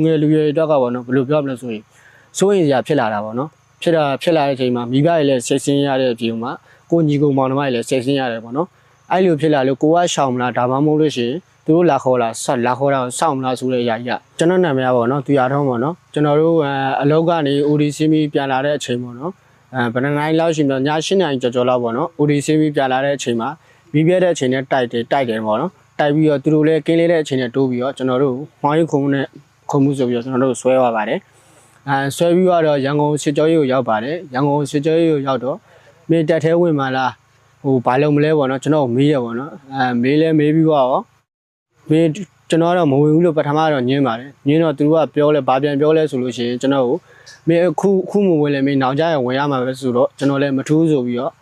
ငယ်လူရွယ်အတွက်ကပေါ့နော်ဘယ်လိုပြောမလဲဆိုရင်စိုးရင်စရာဖြစ်လာတာပေါ့နော်ဖြစ်တာဖြစ်လာတဲ့အချိန်မှာမိဘတွေလည်းစိတ်ဆင်းရတဲ့အပြင်မှာကိုညီကိုမောင်နှမတွေလည်းစိတ်ဆင်းရတယ်ပေါ့နော်အဲ့လိုဖြစ်လာလို့ကိုကရှောင်မလားဒါမှမဟုတ်လို့ရှိရင်သူတို့လာခေါ်လာဆက်လာခေါ်တာကိုစောင့်မလားဆိုတဲ့အရာကြီးကကျွန်တော်နာမည်ကပေါ့နော်သူရတော့ပေါ့နော်ကျွန်တော်တို့အလောက်ကနေ OD ဆင်းပြီးပြန်လာတဲ့အချိန်ပေါ့နော်အဲဘယ်နှစ်နိုင်လောက်ရှိမလဲည7နိုင်ကြော်ကြော်လောက်ပေါ့နော် OD ဆင်းပြီးပြန်လာတဲ့အချိန်မှာပြီးပြတဲ့အချိန်နဲ့တိုက်တယ်တိုက်တယ်ပေါ့နော်တိုက်ပြီးတော့သူတို့လည်းကင်းလေးတဲ့အချိန်နဲ့တိုးပြီးတော့ကျွန်တော်တို့ဝိုင်းခုံနဲ့ ခုံမှုဆိုပြီးတော့ကျွန်တော်တို့ဆွဲသွားပါတယ်အဲဆွဲပြီးတော့ရန်ကုန်စစ်ကြောရေးကိုရောက်ပါတယ်ရန်ကုန်စစ်ကြောရေးကိုရောက်တော့မင်းတက်သေးဝင်มาလားဟိုဘာလို့မလဲပေါ့နော်ကျွန်တော်မေးရပေါ့နော်အဲမေးလဲမေးပြီးတော့မင်းကျွန်တော်တော့မဝင်ဘူးလို့ပထမတော့ညင်းပါတယ်ညင်းတော့သူတို့ကပြောလဲဘာပြန်ပြောလဲဆိုလို့ရှိရင်ကျွန်တော်ကိုမင်းအခုခုမဝင်လဲမင်းနောက်ကြရဝင်ရမှာပဲဆိုတော့ကျွန်တော်လည်းမထူးဆိုပြီးတော့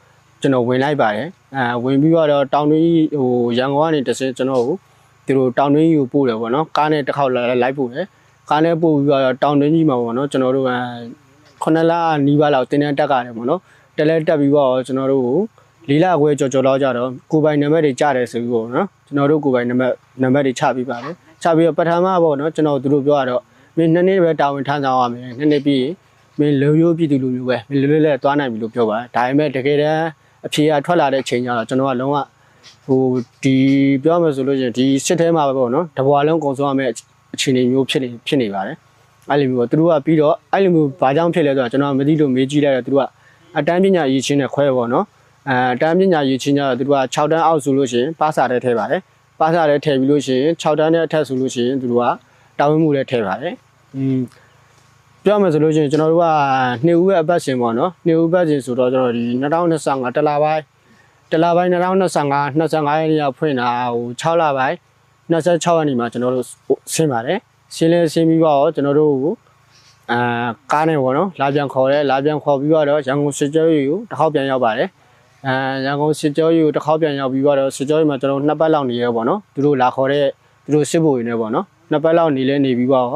ကျွန်တော်ဝင်လိုက်ပါတယ်အဲဝင်ပြီးတော့တောင်တွင်းဟိုရန်ကုန်ကနေတစ်ဆင့်ကျွန်တော်ကိုသူတို့တောင်တွင်းကြီးကိုပို့တယ်ပေါ့နော်ကားနဲ့တစ်ခေါက်လိုက်ပို့တယ် ကားနဲ့ပို့ပြီးတော့တောင်တွင်းကြီးမှာပေါ့နော်ကျွန်တော်တို့ကခုနှစ်လနီးပါးလောက်တင်းတန်းတက်ကြတယ်ပေါ့နော်တက်လဲတက်ပြီးတော့ကျွန်တော်တို့ကိုလေးလခွဲကြော်ကြော်လောက်ကြတော့ကိုပိုင်နံပါတ်တွေကြားတယ်ဆိုပြီးပေါ့နော်ကျွန်တော်တို့ကိုပိုင်နံပါတ်နံပါတ်တွေချပြီးပါတယ်ချပြီးတော့ပထမပေါ့နော်ကျွန်တော်တို့ပြောရတော့မင်းနှစ်နှစ်ပဲတာဝန်ထမ်းဆောင်ရမယ်နှစ်နှစ်ပြီးမင်းလုံရိုးပြည်သူလူမျိုးပဲမင်းလွတ်လွတ်လဲသွားနိုင်ပြီလို့ပြောပါတယ်ဒါပေမဲ့တကယ်တမ်းအဖြေကထွက်လာတဲ့အချိန်ကျတော့ကျွန်တော်ကလုံးဝဟိုဒီပြောမယ်ဆိုလို့ရှိရင်ဒီစစ်ထဲမှာပဲပေါ့နော်တဘွားလုံးကုံဆုံးရမယ့် အခြေအနေမျိုးဖြစ်နေဖြစ်နေပါတယ်အဲ့လိုမျိုးသူတို့ကပြီးတော့အဲ့လိုမျိုးဘာကြောင့်ဖြစ်လဲဆိုတော့ကျွန်တော်မသိလို့မေးကြည့်လိုက်တော့သူတို့ကအတန်းပညာရည်ချင်းနဲ့ခွဲပေါ့နော်အဲအတန်းပညာရည်ချင်းကျတော့သူတို့က6တန်းအောက်ဆိုလို့ရှိရင်ပါစာတဲ့ထဲပါတယ်ပါစာတဲ့ထည့်ပြီးလို့ရှိရင်6တန်းနဲ့အထက်ဆိုလို့ရှိရင်သူတို့ကတာဝန်မှုလည်းထည့်ပါတယ်อืมပြောမယ်ဆိုလို့ရှိရင်ကျွန်တော်တို့ကနှစ်ဦးရဲ့အပတ်စဉ်ပေါ့နော်နှစ်ဦးပတ်စဉ်ဆိုတော့ကျွန်တော်ဒီ2025တလပိုင်းတလပိုင်း2025 25ရက်နေ့ကဖွင့်တာဟို6လပိုင်း 26ရက်နေ့မှာကျွန်တော်တို့ဆင်းပါတယ်ဆင်းလဲဆင်းပြီးတော့ကျွန်တော်တို့ကိုအာကားနဲ့ပေါ့နော်လာပြန်ခေါ်တယ်လာပြန်ခေါ်ပြီးတော့ရန်ကုန်စစ်ကြောရေးကိုတစ်ခေါက်ပြန်ရောက်ပါတယ်အဲရန်ကုန်စစ်ကြောရေးကိုတစ်ခေါက်ပြန်ရောက်ပြီးတော့စစ်ကြောရေးမှာကျွန်တော်နှစ်ပတ်လောက်နေရပေါ့နော်သူတို့လာခေါ်တဲ့သူတို့စစ်ဘိုလ်တွေနဲ့ပေါ့နော်နှစ်ပတ်လောက်နေလဲနေပြီးတော့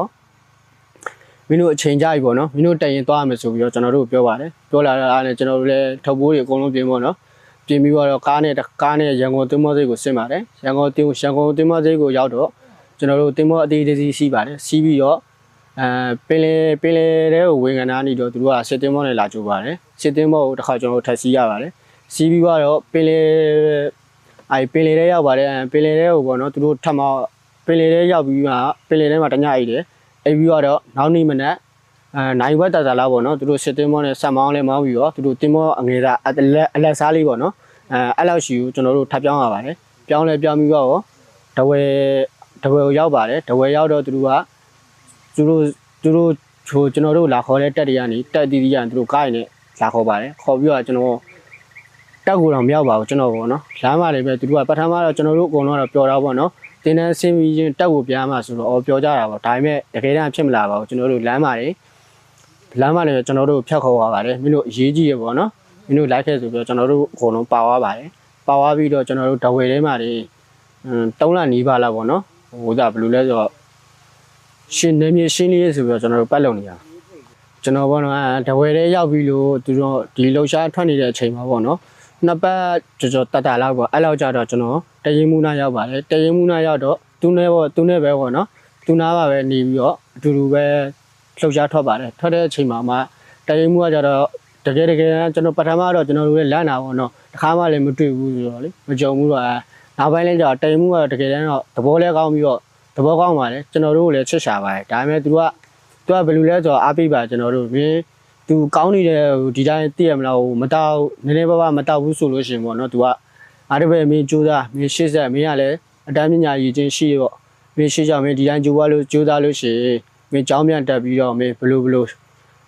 မင်းတို့အချိန်ကြပြီပေါ့နော်မင်းတို့တရင်သွားရမယ်ဆိုပြီးတော့ကျွန်တော်တို့ပြောပါတယ်ပြောလာတာလည်းကျွန်တော်တို့လည်းထုတ်ပိုးတွေအကုန်လုံးပြင်ပေါ့နော် ပြင်ပြီးတော့ကားနဲ့ကားနဲ့ရန်ကုန်တင်မောစိတ်ကိုဆင်းပါတယ်ရန်ကုန်တင်ရန်ကုန်တင်မောစိတ်ကိုရောက်တော့ကျွန်တော်တို့တင်မောအသေးသေးစီးပါတယ်စီးပြီးတော့အဲပင်လေပင်လေတဲ့ကိုဝင်ကနာနေတော့သူတို့ကစစ်တင်မောနဲ့လာကြိုးပါတယ်စစ်တင်မောကိုတစ်ခါကျွန်တော်တို့ထပ်စီးရပါတယ်စီးပြီးတော့ပင်လေအဲပင်လေတဲ့ရောက်ပါတယ်ပင်လေတဲ့ကိုပေါ့နော်သူတို့ထပ်မပင်လေတဲ့ရောက်ပြီးမှပင်လေထဲမှာတညအိတ်တယ်အိပ်ပြီးတော့နောက်နေ့မနက် အဲနိုင်ဝက်တာတာလောက်ပေါ့နော်သူတို့စစ်တင်မောနဲ့ဆက်မောင်းလဲမောင်းပြီးတော့သူတို့တင်မောအငယ်သားအလက်အလက်စားလေးပေါ့နော်အဲအဲ့လောက်ရှိကိုကျွန်တော်တို့ထပ်ပြောင်းရပါတယ်ပြောင်းလဲပြောင်းပြီးတော့တဝဲတဝဲကိုရောက်ပါတယ်တဝဲရောက်တော့သူတို့ကသူတို့သူတို့ချိုကျွန်တော်တို့လာခေါ်တဲ့တက်တွေကနေတက်တီးတီးကနေသူတို့ကားရည်နဲ့လာခေါ်ပါတယ်ခေါ်ပြီးတော့ကျွန်တော်တက်ကိုတော့မရောက်ပါဘူးကျွန်တော်ပေါ့နော်လမ်းမလေးပဲသူတို့ကပထမတော့ကျွန်တော်တို့အကုန်လုံးတော့ပျော်တာပေါ့နော်တင်းတန်းဆင်းပြီးချင်းတက်ကိုပြားမှဆိုတော့အော်ပြောကြတာပေါ့ဒါပေမဲ့တကယ်တမ်းဖြစ်မလာပါဘူးကျွန်တော်တို့လမ်းမလေး လမ်းမလေးကျွန်တော်တို့ဖြတ်ခေါ်သွားပါတယ်မင်းတို့အရေးကြီးရပေါ့နော်မင်းတို့လိုက်ခဲ့ဆိုပြီးတော့ကျွန်တော်တို့အကုန်လုံးပါသွားပါတယ်ပါသွားပြီးတော့ကျွန်တော်တို့ဒဝယ်ထဲမှာနေအင်း3လနီးပါးလောက်ပေါ့နော်ဟိုဒါဘယ်လိုလဲဆိုတော့ရှင်နေမြေရှင်းလေးဆိုပြီးတော့ကျွန်တော်တို့ပတ်လုံနေရကျွန်တော်ပေါ့နော်ဒဝယ်ထဲရောက်ပြီးလို့သူတို့ဒီလှုပ်ရှားထွက်နေတဲ့အချိန်မှာပေါ့နော်နှစ်ပတ်ကြော်ကြော်တတ်တာလောက်ပေါ့အဲ့လောက်ကြတော့ကျွန်တော်တရင်မူနာရောက်ပါတယ်တရင်မူနာရောက်တော့သူနဲ့ပေါ့သူနဲ့ပဲပေါ့နော်သူနာပါပဲနေပြီးတော့အတူတူပဲ လှုပ်ရှားထွက်ပါတယ်ထွက်တဲ့အချိန်မှာမှတရင်မူကကြတော့တကယ်တကယ်ကျွန်တော်ပထမတော့ကျွန်တော်တို့လည်းလန့်တာပေါ့နော်တစ်ခါမှလည်းမတွေ့ဘူးဆိုတော့လေမကြုံဘူးတော့အဲနောက်ပိုင်းလဲကျတော့တရင်မူကတကယ်တမ်းတော့သဘောလဲကောင်းပြီးတော့သဘောကောင်းပါတယ်ကျွန်တော်တို့လည်းချစ်ရှာပါတယ်ဒါပေမဲ့သူကသူကဘယ်လိုလဲဆိုတော့အားပေးပါကျွန်တော်တို့မင်းသူကောင်းနေတဲ့ဟိုဒီတိုင်းသိရမလားဟိုမတောက်နည်းနည်းပါးပါးမတောက်ဘူးဆိုလို့ရှိရင်ပေါ့နော်သူကအားတပည့်မင်းကြိုးစားမင်းရှေ့ဆက်မင်းကလည်းအတန်းပညာရည်ချင်းရှိရောမင်းရှေ့ကြောင်မင်းဒီတိုင်းကြိုးပါလို့ကြိုးစားလို့ရှိရင် မင်းကြောင်းပြန်တက်ပြီးတော့မင်းဘလို့ဘလို့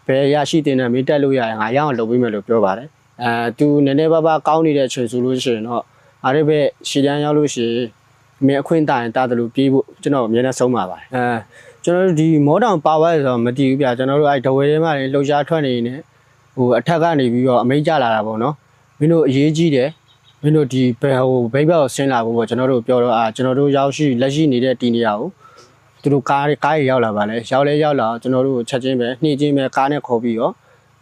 ဘယ်ရရှိတင်တယ်မင်းတက်လို့ရရင်ငါရအောင်လုပ်ပေးမယ်လို့ပြောပါတယ်အဲသူနည်းနည်းပါးပါးကောင်းနေတဲ့ချိန်ဆိုလို့ရှိရင်တော့အားတပည့်ရှေ့တန်းရောက်လို့ရှိရင်မင်းအခွင့်တာရင်တာတယ်လို့ပြေးဖို့ကျွန်တော်အမြဲတမ်းဆုံးပါပါတယ်အဲကျွန်တော်တို့ဒီမောတောင်ပါဝါဆိုတော့မတည်ဘူးဗျာကျွန်တော်တို့အဲဒဝဲထဲမှာနေလှုပ်ရှားထွက်နေနေဟိုအထက်ကနေပြီးတော့အမိတ်ကြလာတာပေါ့နော်မင်းတို့အရေးကြီးတယ်မင်းတို့ဒီဘယ်ဟိုဘိတ်ဘက်ကိုဆင်းလာဖို့ပေါ့ကျွန်တော်တို့ပြောတော့အာကျွန်တော်တို့ရောက်ရှိလက်ရှိနေတဲ့တီနေရာကို သူတို့ကားကားရရောက်လာပါလေရောက်လဲရောက်လာကျွန်တော်တို့ချက်ချင်းပဲနှိမ့်ချင်းပဲကားနဲ့ခေါ်ပြီးတော့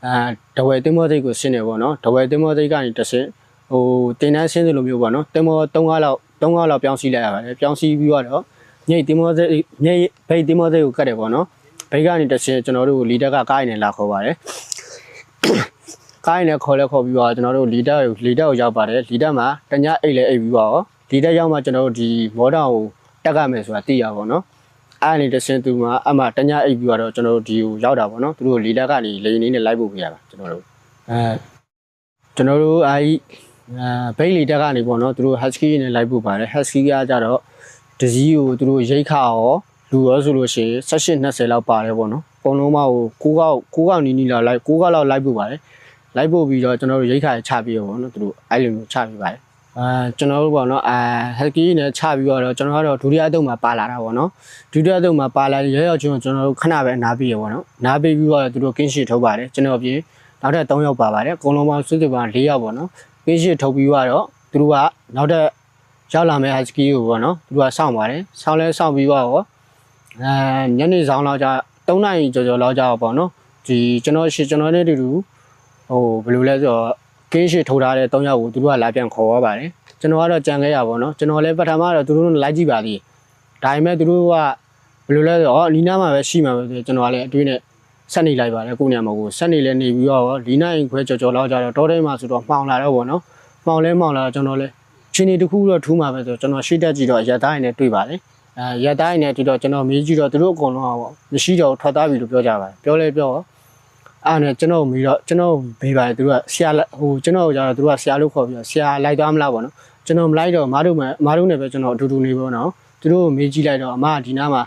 အဲဒဝဲတင်မောသိတ်ကိုဆင်းနေပေါ့နော်ဒဝဲတင်မောသိတ်ကနေတစ်ဆင့်ဟိုတင်တန်းဆင်းသလိုမျိုးပေါ့နော်တင်မော3ကားလောက်3ကားလောက်ပြောင်းစီးလိုက်ရပါတယ်ပြောင်းစီးပြီးတော့ညိတ်တင်မောစိတ်ညိတ်ဘိတ်တင်မောစိတ်ကိုကတ်တယ်ပေါ့နော်ဘိတ်ကနေတစ်ဆင့်ကျွန်တော်တို့လီတက်ကကားရည်နဲ့လာခေါ်ပါတယ်ကားရည်နဲ့ခေါ်လဲခေါ်ပြီးတော့ကျွန်တော်တို့လီတက်ကိုလီတက်ကိုရောက်ပါတယ်လီတက်မှာတညအိတ်လဲအိတ်ပြီးပါတော့လီတက်ရောက်မှကျွန်တော်တို့ဒီမော်ဒန်ကိုတက်ကမယ်ဆိုတာသိရပါတော့ အဲ့အနေတဆင်းသူမှာအမှတညအိပ်ပြီးတော့ကျွန်တော်တို့ဒီကိုရောက်တာပေါ့နော်သူတို့လီလက်ကနေလိန်နေနဲ့လိုက်ဖို့ပြရတာကျွန်တော်တို့အဲကျွန်တော်တို့အာကြီးအဲဘိတ်လီတက်ကနေပေါ့နော်သူတို့ husky နဲ့လိုက်ဖို့ပါတယ် husky ကကြတော့ဒဇီးကိုသူတို့ရိတ်ခါရောလူရောဆိုလို့ရှိရင်18 20လောက်ပါတယ်ပေါ့နော်ပုံလုံးမကို6ကောက်6ကောက်နီးနီးလောက်လိုက်6ကောက်လောက်လိုက်ဖို့ပါတယ်လိုက်ဖို့ပြီးတော့ကျွန်တော်တို့ရိတ်ခါချပေးရောပေါ့နော်သူတို့အဲ့လိုမျိုးချပေးပါတယ် အာကျွန်တော်တို့ပေါ့နော်အာဟက်ကီနဲ့ချပြီးတော့ကျွန်တော်တို့ဒုတိယအတုံးမှာပါလာတာပေါ့နော်ဒုတိယအတုံးမှာပါလာရရောက်ချင်းကျွန်တော်တို့ခဏပဲနားပြီးရပေါ့နော်နားပြီးပြီးတော့သူတို့ကင်းရှစ်ထုတ်ပါတယ်ကျွန်တော်ပြင်နောက်ထပ်3ယောက်ပါပါတယ်အကုန်လုံးပေါင်းစုစုပေါင်း4ယောက်ပေါ့နော်ကင်းရှစ်ထုတ်ပြီးတော့သူတို့ကနောက်ထပ်ရောက်လာမယ့် husky ကိုပေါ့နော်သူကစောင့်ပါတယ်စောင့်လဲစောင့်ပြီးတော့အဲညနေဆောင်လောက်ကြ3နာရီကျော်ကျော်လောက်ကြတော့ပေါ့နော်ဒီကျွန်တော်ရှကျွန်တော်နဲ့တူတူဟိုဘယ်လိုလဲဆိုတော့ ကင်းရှိထိုးထားတဲ့3ယောက်ကိုသူတို့ကလာပြန်ခေါ်ရပါတယ်ကျွန်တော်ကတော့ကြံခဲ့ရပါပေါ့နော်ကျွန်တော်လည်းပထမတော့သူတို့လိုက်ကြည့်ပါသေးဒါပေမဲ့သူတို့ကဘယ်လိုလဲဆိုတော့လီနာမှာပဲရှိမှာပဲဆိုကျွန်တော်ကလည်းအတွေးနဲ့ဆက်နေလိုက်ပါတယ်ကိုညာမကိုဆက်နေလဲနေပြီးတော့လီနာရင်ခွဲကြော်ကြော်လောက်ကြတော့တောထဲမှာဆိုတော့မှောင်လာတော့ပေါ့နော်မှောင်လဲမှောင်လာတော့ကျွန်တော်လည်းချင်းနေတစ်ခုတော့ထူးမှာပဲဆိုတော့ကျွန်တော်ရှိတက်ကြည့်တော့ရက်သားရည်နဲ့တွေ့ပါတယ်အဲရက်သားရည်နဲ့တွေ့တော့ကျွန်တော်မေးကြည့်တော့သူတို့အကုန်လုံးကပေါ့မရှိတော့ထွက်သားပြီလို့ပြောကြပါတယ်ပြောလဲပြော အားနဲ့ကျွန်တော်မေးတော့ကျွန်တော်မေးပါတယ်သူတို့ကဆရာဟိုကျွန်တော်ကကြတော့သူတို့ကဆရာလို့ခေါ်ပြီးတော့ဆရာလိုက်သွားမလားပေါ့နော်ကျွန်တော်မလိုက်တော့မတို့မမတို့နဲ့ပဲကျွန်တော်အတူတူနေပေါ့နော်သူတို့မေးကြည့်လိုက်တော့အမကဒီနားမှာ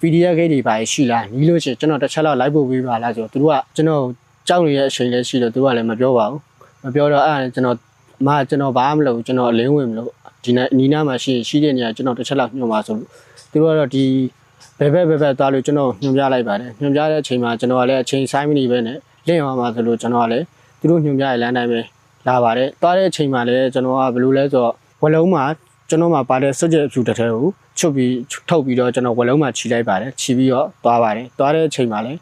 PDF ဂိတ်တွေပါရှိလားနီးလို့ရှိရင်ကျွန်တော်တစ်ချက်လောက်လိုက်ဖို့ပေးပါလားဆိုတော့သူတို့ကကျွန်တော်ကြောက်နေတဲ့အချိန်လည်းရှိတော့သူတို့ကလည်းမပြောပါဘူးမပြောတော့အဲ့ဒါကျွန်တော်အမကကျွန်တော်ဘာမှမလုပ်ဘူးကျွန်တော်အလင်းဝင်မလို့ဒီနေ့နီးနားမှာရှိရှိတဲ့နေရာကျွန်တော်တစ်ချက်လောက်ညွှန်ပါဆိုလို့သူတို့ကတော့ဒီ ဘယ်ဘက်ဘယ်ဘက်သွားလို့ကျွန်တော်ညွှန်ပြလိုက်ပါတယ်ညွှန်ပြတဲ့အချိန်မှာကျွန်တော်ကလည်းအချိန်ဆိုင်မနေပဲနဲ့လင့်အောင်ပါဆိုလို့ကျွန်တော်ကလည်းသူတို့ညွှန်ပြရလမ်းတိုင်းပဲလာပါတယ်သွားတဲ့အချိန်မှာလည်းကျွန်တော်ကဘယ်လိုလဲဆိုတော့ဝလုံးမှာကျွန်တော်မှာပါတဲ့စွတ်ကျက်အဖြူတစ်ထဲကိုချုပ်ပြီးထုတ်ပြီးတော့ကျွန်တော်ဝလုံးမှာခြိလိုက်ပါတယ်ခြိပြီးတော့သွားပါတယ်သွားတဲ့အချိန်မှာလည်း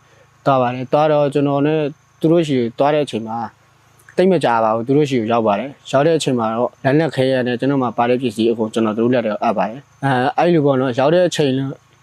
သွားပါတယ်သွားတော့ကျွန်တော်နဲ့သူတို့ရှိသွားတဲ့အချိန်မှာတိတ်မကြပါဘူးသူတို့ရှိကိုရောက်ပါတယ်ရောက်တဲ့အချိန်မှာတော့လက်လက်ခဲရနဲ့ကျွန်တော်မှာပါတဲ့ပစ္စည်းအကုန်ကျွန်တော်တို့လက်တော့အပ်ပါတယ်အဲအဲ့လိုပေါ့နော်ရောက်တဲ့အချိန်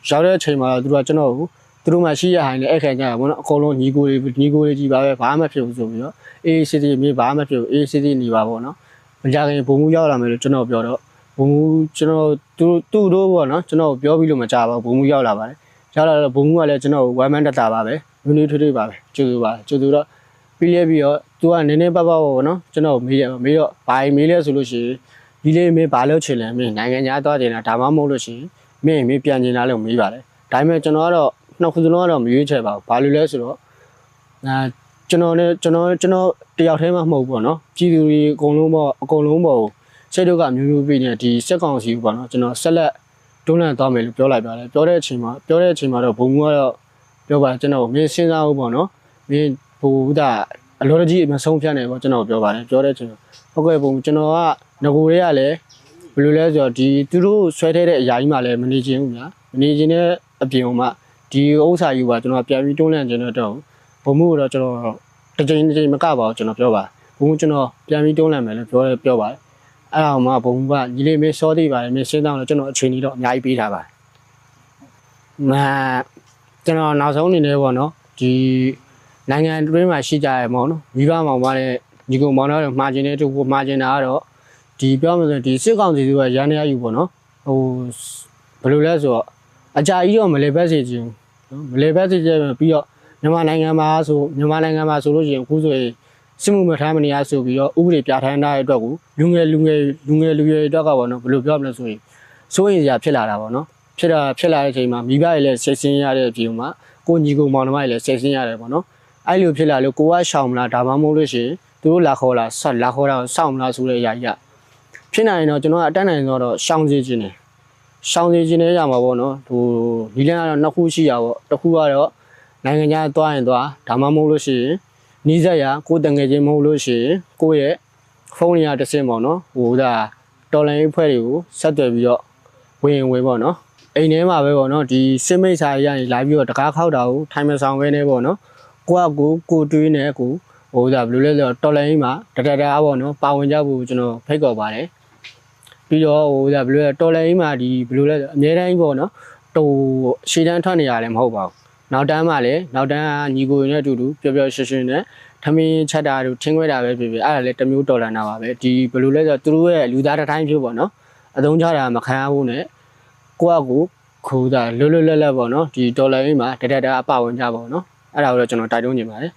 ရောက်တဲ့အချိန်မှာတော့သူတို့ကကျွန်တော်ကိုသူတို့မှရှိရဟိုင်းနဲ့အခက်ကြတာပေါ့နော်အကုန်လုံးညီကိုတွေညီကိုတွေကြီးပါပဲဘာမှမဖြစ်ဘူးဆိုပြီးတော့အေးစစ်တီမြေဘာမှမဖြစ်ဘူးအေးစစ်တီနေပါပေါ့နော်မကြခင်ဘုံမှုရောက်လာမယ်လို့ကျွန်တော်ပြောတော့ဘုံမှုကျွန်တော်သူသူ့တို့ပေါ့နော်ကျွန်တော်ပြောပြီးလို့မကြပါဘူးဘုံမှုရောက်လာပါတယ်ရောက်လာတော့ဘုံမှုကလည်းကျွန်တော်ဝမ်းမန်းတက်တာပါပဲနည်းနည်းထွေးထွေးပါပဲကျူတူပါကျူတူတော့ပြီးလဲပြီးတော့သူကနည်းနည်းပတ်ပတ်ပေါ့နော်ကျွန်တော်မေးရမေးတော့ဘာမေးလဲဆိုလို့ရှိရင်ဒီလေးမင်းဘာလို့ချင်လဲမင်းနိုင်ငံခြားသွားချင်တာဒါမှမဟုတ်လို့ရှိရင် မင်းမင်းပြန်ချင်တာလို့မေးပါတယ်ဒါပေမဲ့ကျွန်တော်ကတော့နှစ်ခုစလုံးကတော့မရွေးချယ်ပါဘူးဘာလို့လဲဆိုတော့အာကျွန်တော်နဲ့ကျွန်တော်ကျွန်တော်တယောက်တည်းမှမဟုတ်ဘူးပေါ့နော်ပြည်သူတွေအကုန်လုံးပေါ့အကုန်လုံးပေါ့စိတ်တို့ကမျိုးမျိုးပြီးနေဒီစက်ကောင်စီပေါ့နော်ကျွန်တော်ဆက်လက်တွန်းလှန်သွားမယ်လို့ပြောလိုက်ပါတယ်ပြောတဲ့အချိန်မှာပြောတဲ့အချိန်မှာတော့ဘုံမှုကတော့ပြောပါကျွန်တော်မင်းစဉ်းစားဖို့ပေါ့နော်မင်းဘုဒါအလောတကြီးမဆုံးဖြတ်နေပေါ့ကျွန်တော်ပြောပါတယ်ပြောတဲ့အချိန်မှာဟုတ်ကဲ့ဘုံကျွန်တော်ကငကိုတွေကလည်း ဘယ်လိုလဲဆိုတော့ဒီသူတို့ဆွဲထဲတဲ့အရာကြီးမှလည်းမနေခြင်းဘူးညာမနေခြင်းတဲ့အပြင်မှာဒီဥစ္စာယူပါကျွန်တော်ပြန်ပြီးတွန်းလှန်ခြင်းတော့ဘုံမှုတော့ကျွန်တော်တစ်ချိန်တစ်ချိန်မကပါဘူးကျွန်တော်ပြောပါဘုံမှုကျွန်တော်ပြန်ပြီးတွန်းလှန်မယ်လို့ပြောပြောပါတယ်အဲ့ဒါမှဘုံကညီလေးမေးစောသေးပါတယ်မင်းစဉ်းစားတော့ကျွန်တော်အချိန်ကြီးတော့အများကြီးပေးထားပါတယ်မကျွန်တော်နောက်ဆုံးအနေနဲ့ပေါ့နော်ဒီနိုင်ငံတွင်းမှာရှိကြရပေါ့နော်မိဘမောင်မနဲ့ညီကောင်မောင်တို့မှားခြင်းတဲ့သူကိုမှားခြင်းတာကတော့ ဒီပြောမှဆိုဒီစစ်ကောင်စီကရန်ရယူပေါ့နော်ဟိုဘယ်လိုလဲဆိုတော့အကြာကြီးတော့မလဲဘက်စေခြင်းနော်မလဲဘက်စေခြင်းပြီးတော့မြန်မာနိုင်ငံမှာဆိုမြန်မာနိုင်ငံမှာဆိုလို့ရှိရင်အခုဆိုရင်စစ်မှုမထမ်းမနေရဆိုပြီးတော့ဥပဒေပြဋ္ဌာန်းထားတဲ့အတွက်ကိုလူငယ်လူငယ်လူငယ်လူရွယ်အတွက်ကပေါ့နော်ဘယ်လိုပြောမလဲဆိုရင်စိုးရင်စရာဖြစ်လာတာပေါ့နော်ဖြစ်တာဖြစ်လာတဲ့အချိန်မှာမိဘတွေလည်းစိတ်ဆင်းရတဲ့အပြင်မှာကိုညီကိုမောင်နှမတွေလည်းစိတ်ဆင်းရတယ်ပေါ့နော်အဲ့လိုဖြစ်လာလို့ကိုကရှောင်မလားဒါမှမဟုတ်လို့ရှိရင်သူတို့လာခေါ်လာဆက်လာခေါ်တာစောင့်မလားဆိုတဲ့အရာကြီးက ဖြစ်နိုင်ရင်တော့ကျွန်တော်ကအတတ်နိုင်တော့ရှောင်စေခြင်းတယ်ရှောင်စေခြင်းနဲ့ရမှာပေါ့နော်ဟိုဒီလန်းကတော့နှစ်ခုရှိရပေါ့တစ်ခုကတော့နိုင်ငံခြားသွားရင်သွားဒါမှမဟုတ်လို့ရှိရင်နီးစပ်ရကိုတငယ်ချင်းမဟုတ်လို့ရှိရင်ကိုရဲ့ဖုန်းရတစ်စင်းပေါ့နော်ဟိုဒါတော်လိုင်းဖွဲ့တွေကိုဆက်သွယ်ပြီးတော့ဝင်ဝင်ပေါ့နော်အိမ်ထဲမှာပဲပေါ့နော်ဒီစစ်မိတ်စာရရင်လာပြီးတော့တကားခောက်တာကိုထိုင်မဆောင်ခဲနေပေါ့နော်ကိုကကိုကိုတွေးနေကိုဟိုဒါဘယ်လိုလဲဆိုတော့တော်လိုင်းမှာတတတာပေါ့နော်ပါဝင်ကြဖို့ကျွန်တော်ဖိတ်ခေါ်ပါတယ် ပြီးတော့ဟိုဒါဘယ်လိုလဲတော်လိုင်းမှာဒီဘယ်လိုလဲဆိုအများတိုင်းပေါ့နော်တူရှေ့တန်းထွက်နေရတယ်မဟုတ်ပါဘူးနောက်တန်းမှလည်းနောက်တန်းကညီကိုရင်းနဲ့အတူတူပျော်ပျော်ရွှင်ရွှင်နဲ့ထမင်းချက်တာတို့ထင်းခွဲတာပဲဖြစ်ဖြစ်အဲ့ဒါလည်းတစ်မျိုးတော်လန်တာပါပဲဒီဘယ်လိုလဲဆိုတော့သူတို့ရဲ့လူသားတစ်တိုင်းဖြစ်ပေါ့နော်အသုံးချတာမခံရဘူးနဲ့ကိုယ့်အကူခိုးတာလွတ်လွတ်လပ်လပ်ပေါ့နော်ဒီဒေါ်လာရင်းမှာတတက်တာအပဝင်ကြပါပေါ့နော်အဲ့ဒါကိုတော့ကျွန်တော်တိုက်တွန်းနေပါတယ်